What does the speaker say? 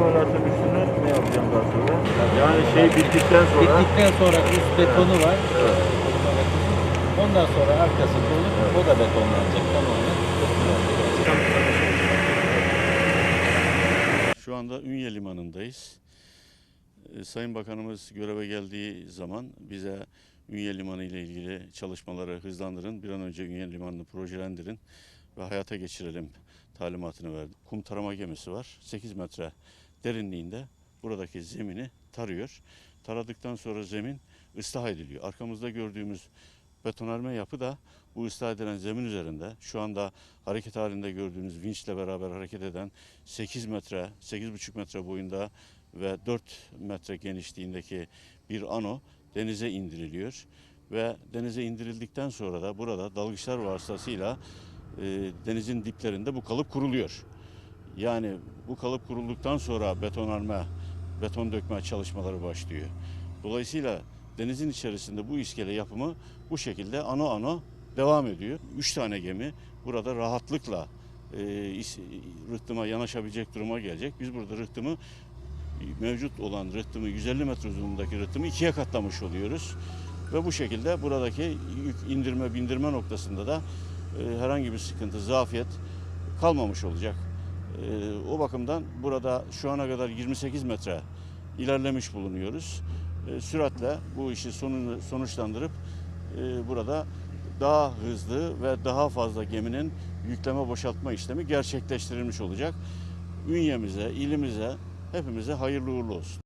yuvarlarsam üstünü ne yapacağım daha sonra? Yani şey bittikten sonra. Bittikten sonra üst betonu var. Evet. Ondan sonra arkası dolu. Evet. O da betonlanacak tamamen. Şu anda Ünye Limanı'ndayız. Ee, Sayın Bakanımız göreve geldiği zaman bize Ünye Limanı ile ilgili çalışmaları hızlandırın, bir an önce Ünye Limanı'nı projelendirin ve hayata geçirelim talimatını verdi. Kum tarama gemisi var. 8 metre derinliğinde buradaki zemini tarıyor. Taradıktan sonra zemin ıslah ediliyor. Arkamızda gördüğümüz betonarme yapı da bu ıslah edilen zemin üzerinde şu anda hareket halinde gördüğünüz vinçle beraber hareket eden 8 metre, 8,5 metre boyunda ve 4 metre genişliğindeki bir ano denize indiriliyor. Ve denize indirildikten sonra da burada dalgıçlar vasıtasıyla denizin diplerinde bu kalıp kuruluyor. Yani bu kalıp kurulduktan sonra betonarme, beton dökme çalışmaları başlıyor. Dolayısıyla denizin içerisinde bu iskele yapımı bu şekilde ano ano devam ediyor. Üç tane gemi burada rahatlıkla e, rıhtıma yanaşabilecek duruma gelecek. Biz burada rıhtımı mevcut olan rıhtımı 150 metre uzunluğundaki rıhtımı ikiye katlamış oluyoruz. Ve bu şekilde buradaki indirme bindirme noktasında da e, herhangi bir sıkıntı, zafiyet kalmamış olacak. E, o bakımdan burada şu ana kadar 28 metre ilerlemiş bulunuyoruz. E, süratle bu işi sonuçlandırıp e, burada daha hızlı ve daha fazla geminin yükleme boşaltma işlemi gerçekleştirilmiş olacak. Ünyemize, ilimize, hepimize hayırlı uğurlu olsun.